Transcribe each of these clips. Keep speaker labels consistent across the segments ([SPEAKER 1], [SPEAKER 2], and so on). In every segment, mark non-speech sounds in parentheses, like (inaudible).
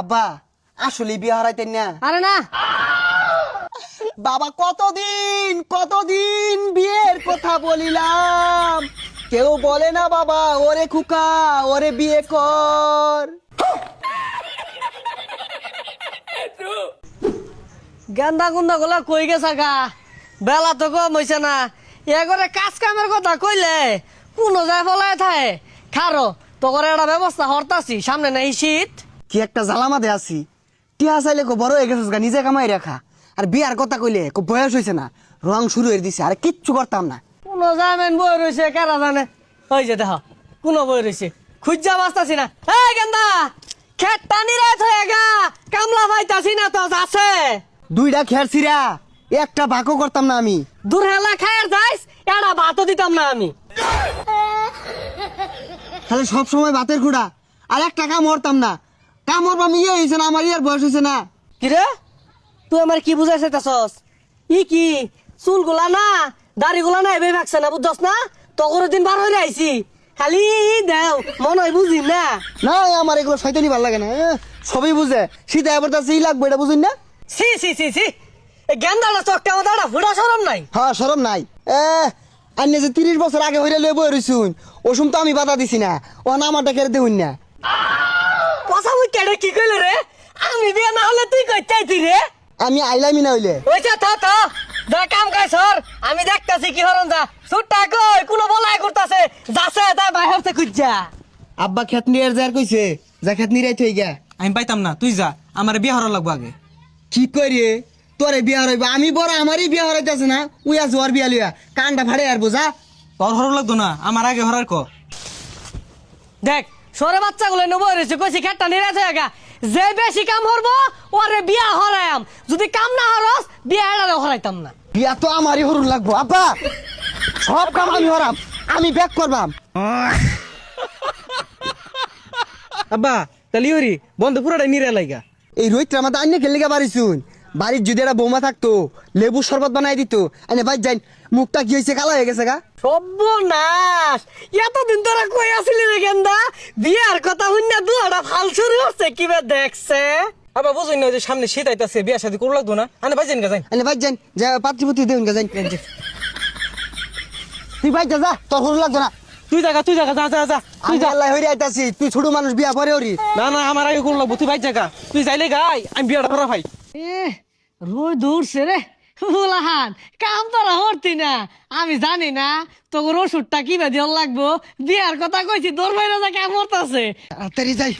[SPEAKER 1] আব্বা আসলে বিয়ে হারাইতেন না।
[SPEAKER 2] আরে না।
[SPEAKER 1] বাবা কতদিন কতদিন বিয়ের কথা বলিলাম? কেউ বলে না বাবা ওরে খুকা ওরে বিয়ে কর।
[SPEAKER 2] গেন্দা গুন্দা গুলা কই গেছা গা? বেলা তো কম হইছে না। এগরে কাজ কামের কথা কইলে কোনো যায় ফলায় থাকে খারো তোকে একটা ব্যবস্থা হরতাছি সামনে নাই শীত।
[SPEAKER 1] কি একটা জ্বালামাতে আছি। টিয়া চাইলে কো বড় হয়ে গেছিস গা নিজে কামাই রাখা। আর বিয়ার কথা কইলে কো বয়স হয়েছে না রং শুরু হয়ে দিছে আর কিচ্ছু করতাম না।
[SPEAKER 2] কোনো জামেন বই রয়েছে কারা জানে? ওই যে দেখ কোনো বই রয়েছে খুঁজা বাঁচতাছি না। এই গেন্দা খেত টানি রাত হয়ে গা কামলা পাইতাছি না তো আছে
[SPEAKER 1] দুইটা খের ছিরা একটা ভাগও করতাম না আমি।
[SPEAKER 2] দূর হেলা খায়ের যাইস এটা ভাতও দিতাম না আমি।
[SPEAKER 1] তাহলে সব সময় ভাতের খুঁড়া আর একটা কাম হরতাম না। কাম হরবাম ইয়ে হয়েছে না আমার ইয়ার বয়স হয়েছে না।
[SPEAKER 2] কিরে তুই আমার কি বুঝাই চাইতাছস? ই কি? চুলগুলা না দাড়িগুলা না এবে ভাগছে না বুঝছস না? তগর দিন বার হয়ে আইছি। খালি দেও মন হয় বুঝি না।
[SPEAKER 1] না আমার এগুলো শয়তানি ভালো লাগে না সবই বুঝে। শীতে এবার তার সেই লাগবে এটা বুঝুন না?
[SPEAKER 2] সি সি সি সি গেন্দাটা চকটা আমার দাঁড়া ফুটা সরম নাই।
[SPEAKER 1] হ্যাঁ সরম নাই। এ আন্নে যে তিরিশ বছর আগে হইলে লয়ে বই রইছুন ওসুম তো আমি বাধা দিছি না ও না আমারটা কেড়ে দেউন না।
[SPEAKER 2] কেডে কি কইলে রে? আমি বিয়ে না হলে তুই রে?
[SPEAKER 1] আমি আইলামি না হইলে।
[SPEAKER 2] ওইটা থা থা। যা কাম কাজ সর। আমি দেখতাছি কি হরন যা। সুটটা কই? কোন বলাই করতাছে। যাছে তা বাইরে খুঁজা।
[SPEAKER 1] আব্বা খেত নিয়ে যার কইছে যা খেত নিয়ে রাইতে গা
[SPEAKER 3] আমি পাইতাম না তুই যা। আমার বিয়ে হওয়ার লাগবো আগে।
[SPEAKER 1] কি করি তোরে বিয়া হইব আমি বড় আমারই বিয়া হরাইতেছে না। উই আছে বিয়া লইয়া। কানটা ফাড়ে আর বোঝা
[SPEAKER 3] তোর হর লাগতো না। আমার আগে হরার ক।
[SPEAKER 2] দেখ সরে বাচ্চাগুলো নেব রয়েছে কইছি খেটটা নিয়ে আছে একা। যে বেশি কাম হরবো ওরে বিয়া হরায়াম যদি কাম না হরস বিয়া এড়ারে হরাইতাম না।
[SPEAKER 1] বিয়া তো আমারই হরুন লাগবো। আব্বা সব কাম আমি হরাম আমি ব্যাক করবাম।
[SPEAKER 3] আব্বা তাহলে বন্ধ পুরাটাই নিরে লাইগা।
[SPEAKER 1] এই রোহিতটা আমাদের আন্য খেলে গা বাড়িছুন। বাড়ির যদি একটা বৌমা থাকতো লেবু শরবত বানাই দিত এনে ভাই যাই মুখটা কি হয়েছে কালা হয়ে গেছে গা?
[SPEAKER 2] সর্বনাশ! এতদিন তোরা কই আসলি রে গেন্দা? বিয়ার কথা হইনা দুয়াটা ফাল শুরু হচ্ছে কিবে দেখছে?
[SPEAKER 3] আব্বা বুঝুন না যে সামনে শীত আইতাছে বিয়ে শাদি করু লাগতো না? আনে বাইজেন গা যাই
[SPEAKER 1] এনে ভাই যাই যা পাত্রপতি দেউন গা যাই তুই ভাই যা যা তোর হরু লাগতো না।
[SPEAKER 3] তুই জায়গা তুই জায়গা যা যা যা তুই যা।
[SPEAKER 1] আল্লাহ হইরে আইতাছি তুই ছোট মানুষ বিয়া পরে ওরি
[SPEAKER 3] না না আমার আগে করু লাগবো তুই বাইর জায়গা তুই যাইলে গাই আমি বিয়েটা করা ভাই।
[SPEAKER 2] এ রোজ দৌড়ছে রে। ফুলাহান কাম তোরা হরতি না। আমি জানি না তোর ওষুধটা কি বেদি লাগবো? বিয়ার কথা কইছি তোর বাইরে যা কাম হরতাছে
[SPEAKER 1] তাড়াতাড়ি যাই।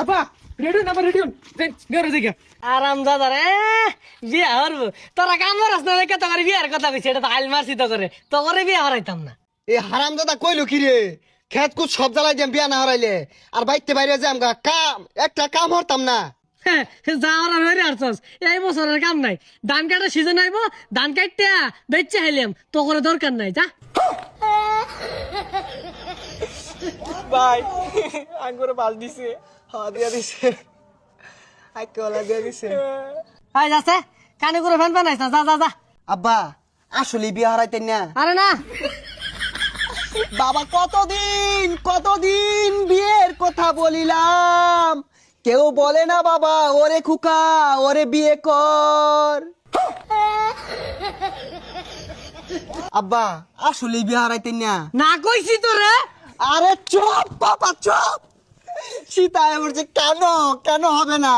[SPEAKER 3] আব্বা রেডি না রেডি যাই বিয়ে জায়গা
[SPEAKER 2] আরাম দাদা রে বিয়া হরবো। তোরা কাম হরস না দেখে তোর বিয়ার কথা কইছি? এটা তো আইল মারছি তো করে তো করে বিয়া হরাইতাম না।
[SPEAKER 1] এ হারাম দাদা কইলো কি রে? খেত কুত সব জ্বালাই দিম বিয়া না হারাইলে। আর বাইতে বাইরে যাম গা। কাম একটা কাম হরতাম না। (laughs)
[SPEAKER 2] যা আর হইরে আরছস এই বছরের কাম নাই। ধান কাটার সিজন আইবো ধান কাটতে বেচে হাইলাম। তো করে দরকার নাই যা।
[SPEAKER 3] ভাই আঙ্গুরে বাল দিছে।
[SPEAKER 1] হ্যাঁ দিয়া দিছে। আইকে ওলা দিয়া দিছে।
[SPEAKER 2] আই যাচ্ছে কানে করে ফ্যান আইস না? যা যা যা।
[SPEAKER 1] আব্বা আসলে বিয়া হারাইতেন না।
[SPEAKER 2] আরে না।
[SPEAKER 1] বাবা কতদিন কতদিন বিয়ের কথা বলিলাম? কেউ বলে না বাবা ওরে খুকা ওরে বিয়ে কর। আব্বা আসলে বিয়ে হারাইতেন না।
[SPEAKER 2] না কইছি তো রে
[SPEAKER 1] আরে চপ বাবা চপ। সীতা বলছে কেন কেন হবে না?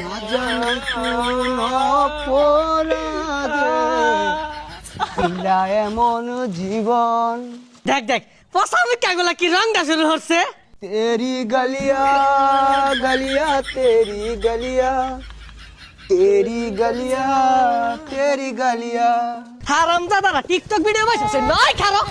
[SPEAKER 1] না জানো কোন অপরাধে এমন জীবন।
[SPEAKER 2] দেখ দেখ পচা মিঠা কি রংটা শুরু হচ্ছে?
[SPEAKER 1] তেরি গলিয়া গলিয়া তেরি গলিয়া তেরি গলিয়া তেরি গলিয়া
[SPEAKER 2] হারামজাদারা টিকটক ভিডিও বানাইছে নয় খারো